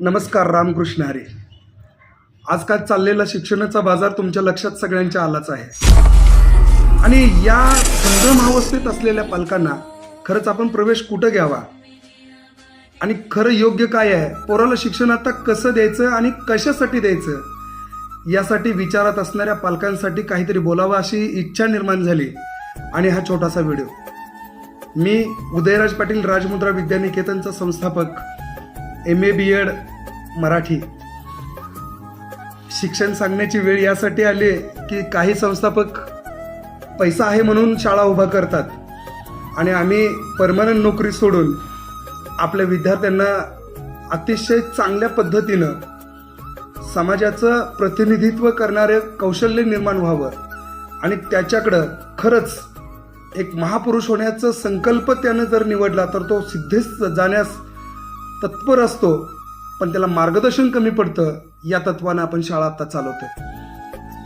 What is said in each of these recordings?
नमस्कार रामकृष्ण हरी. आजकाल चाललेला शिक्षणाचा बाजार तुमच्या लक्षात सगळ्यांच्या आलाच आहे. आणि या संभ्रमावस्थेत असलेल्या पालकांना खरंच आपण प्रवेश कुठं घ्यावा? आणि खरं योग्य काय आहे? पोराला शिक्षण आता कसं द्यायचं आणि कशासाठी द्यायचं? यासाठी विचारात असणाऱ्या पालकांसाठी काहीतरी बोलावं अशी इच्छा निर्माण झाली. आणि हा छोटासा व्हिडिओ. मी उदयराज पाटील राजमुद्रा विद्यानिकेतनचा संस्थापक M A B Ed Marathi. शिक्षण सांगण्याची वेळ यासाठी आली की काही संस्थापक पैसा आहे म्हणून शाळा उभा करतात. आणि आम्ही परमनंट नोकरी सोडून आपल्या विद्यार्थ्यांना अतिशय चांगल्या पद्धतीनं समाजाचं प्रतिनिधित्व करणारे कौशल्य निर्माण व्हावं. आणि त्याच्याकडं खरंच एक महापुरुष होण्याचा संकल्प त्यानं जर निवडला तर तो सिद्धेस जाण्यास तत्पर असतो पण त्याला मार्गदर्शन कमी पडतं या तत्वानं आपण शाळा आता चालवतो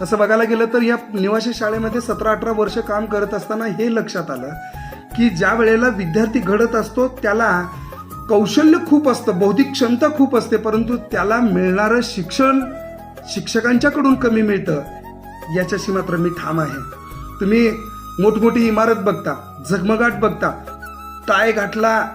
तसं बघायला गेलं तर या निवासी शाळेमध्ये सतरा अठरा वर्ष काम करत असताना हे लक्षात आलं की ज्या वेळेला विद्यार्थी घडत असतो त्याला कौशल्य खूप असतं बौद्धिक क्षमता खूप असते परंतु त्याला मिळणारं शिक्षण शिक्षकांच्याकडून कमी मिळतं याच्याशी मात्र मी ठाम आहे. तुम्ही मोठमोठी इमारत बघता झगमगाट बघता टाय घातला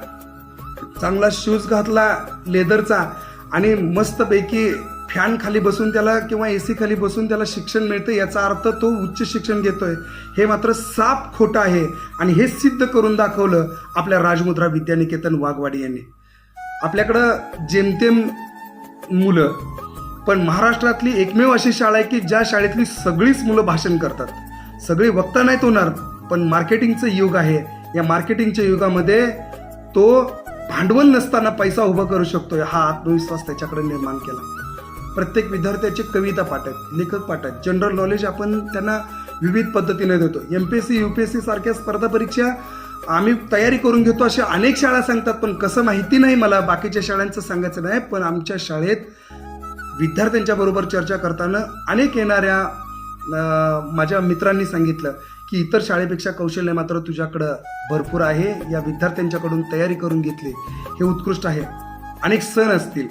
चांगला शूज घातला लेदरचा आणि मस्तपैकी फॅन खाली बसून त्याला किंवा ए सी खाली बसून त्याला शिक्षण मिळतं याचा अर्थ तो उच्च शिक्षण घेतोय. हे मात्र साप खोटं आहे आणि हे सिद्ध करून दाखवलं आपल्या राजमुद्रा विद्यानिकेतन वाघवाडी यांनी. आपल्याकडं जेमतेम मुलं पण महाराष्ट्रातली एकमेव अशी शाळा आहे की ज्या शाळेतली सगळीच मुलं भाषण करतात. सगळी वक्ता नाहीत होणार पण मार्केटिंगचं युग आहे. या मार्केटिंगच्या युगामध्ये तो भांडवल नसताना पैसा उभा करू शकतोय हा आत्मविश्वास त्याच्याकडे निर्माण केला. प्रत्येक विद्यार्थ्याची कविता पाठत लेखक पाठत जनरल नॉलेज आपण त्यांना विविध पद्धतीने देतो. M P S C U P S C सारख्या स्पर्धा परीक्षा आम्ही तयारी करून घेतो अशा अनेक शाळा सांगतात पण कसं माहिती नाही मला बाकीच्या शाळांचं सांगायचं नाही पण आमच्या शाळेत विद्यार्थ्यांच्या बरोबर चर्चा करताना अनेक येणाऱ्या माझ्या मित्रांनी सांगितलं की इतर शाळेपेक्षा कौशल्य मात्र तुझ्याकडं भरपूर आहे. या विद्यार्थ्यांच्याकडून तयारी करून घेतली. हे उत्कृष्ट आहे. अनेक सण असतील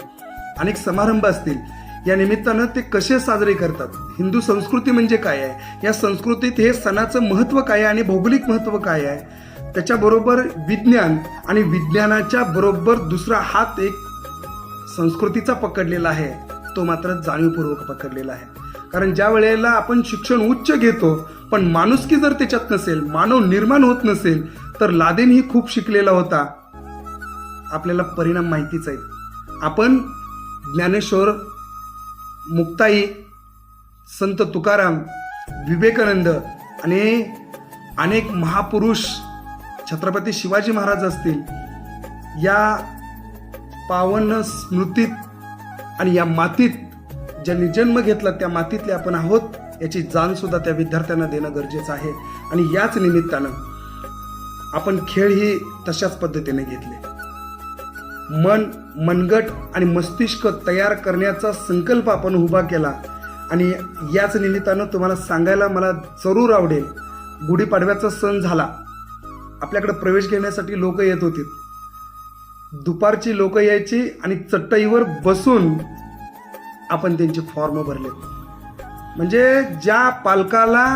अनेक समारंभ असतील. या निमित्तानं ते कसे साजरे करतात? हिंदू संस्कृती म्हणजे काय आहे? या संस्कृतीत हे सणाचं महत्त्व काय आहे आणि भौगोलिक महत्त्व काय आहे? त्याच्याबरोबर विज्ञान आणि विज्ञानाच्या बरोबर दुसरा हात एक संस्कृतीचा पकडलेला आहे. तो मात्र जाणीवपूर्वक पकडलेला आहे. कारण ज्या वेळेला आपण शिक्षण उच्च घेतो पण माणुसकी जर त्याच्यात नसेल मानव निर्माण होत नसेल तर लादेनही खूप शिकलेला होता. आपल्याला परिणाम माहितीच आहेत. आपण ज्ञानेश्वर मुक्ताई संत तुकाराम विवेकानंद आणि अनेक महापुरुष छत्रपती शिवाजी महाराज असतील या पावन स्मृतीत आणि या मातीत ज्यांनी जन्म घेतला त्या मातीतले आपण आहोत याची जाण सुद्धा त्या विद्यार्थ्यांना देणं गरजेचं आहे. आणि याच निमित्तानं आपण खेळ ही तशाच पद्धतीने घेतले. मन मनगट आणि मस्तिष्क तयार करण्याचा संकल्प आपण उभा केला. आणि याच निमित्तानं तुम्हाला सांगायला मला जरूर आवडेल गुढीपाडव्याचा सण झाला. आपल्याकडे प्रवेश घेण्यासाठी लोक येत होती. दुपारची लोक यायची आणि चटईवर बसून आपण त्यांचे फॉर्म भरले. म्हणजे ज्या पालकाला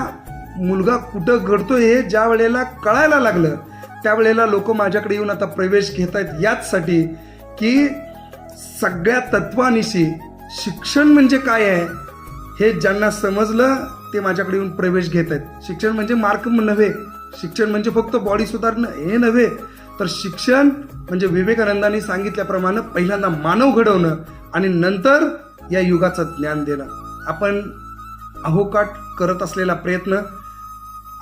मुलगा कुठं घडतो हे ज्या वेळेला कळायला लागलं त्यावेळेला लोक माझ्याकडे येऊन आता प्रवेश घेत आहेत याचसाठी की सगळ्या तत्वानिशी शिक्षण म्हणजे काय आहे हे ज्यांना समजलं ते माझ्याकडे येऊन प्रवेश घेत आहेत शिक्षण म्हणजे मार्क नव्हे. शिक्षण म्हणजे फक्त बॉडी सुधारणं हे नव्हे. तर शिक्षण म्हणजे विवेकानंदांनी सांगितल्याप्रमाणे पहिल्यांदा मानव घडवणं आणि नंतर या युगाचं ज्ञान देणं. आपण अहोकाट करत असलेला प्रयत्न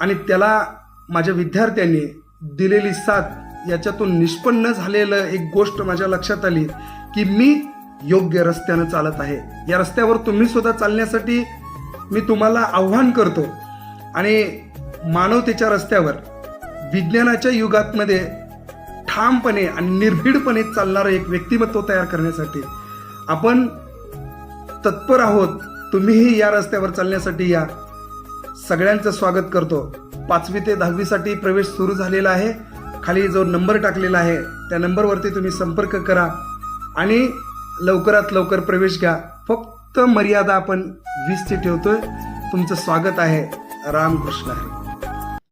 आणि त्याला माझ्या विद्यार्थ्यांनी दिलेली साथ याच्यातून निष्पन्न झालेलं एक गोष्ट माझ्या लक्षात आली की मी योग्य रस्त्यानं चालत आहे. या रस्त्यावर तुम्ही सुद्धा चालण्यासाठी मी तुम्हाला आव्हान करतो. आणि मानवतेच्या रस्त्यावर विज्ञानाच्या युगातमध्ये ठामपणे आणि निर्भीडपणे चालणारं एक व्यक्तिमत्व तयार करण्यासाठी आपण तत्पर आहोत तुम्हीही या रस्त्यावर चालण्यासाठी या. सगळ्यांचं स्वागत करतो. पाचवी ते दहावीसाठी प्रवेश सुरू झालेला आहे. खाली जो नंबर टाकलेला आहे त्या नंबरवरती तुम्ही संपर्क करा आणि लवकरात लवकर प्रवेश घ्या. फक्त मर्यादा आपण वीसची ठेवतोय. तुमचं स्वागत आहे. रामकृष्ण हरी.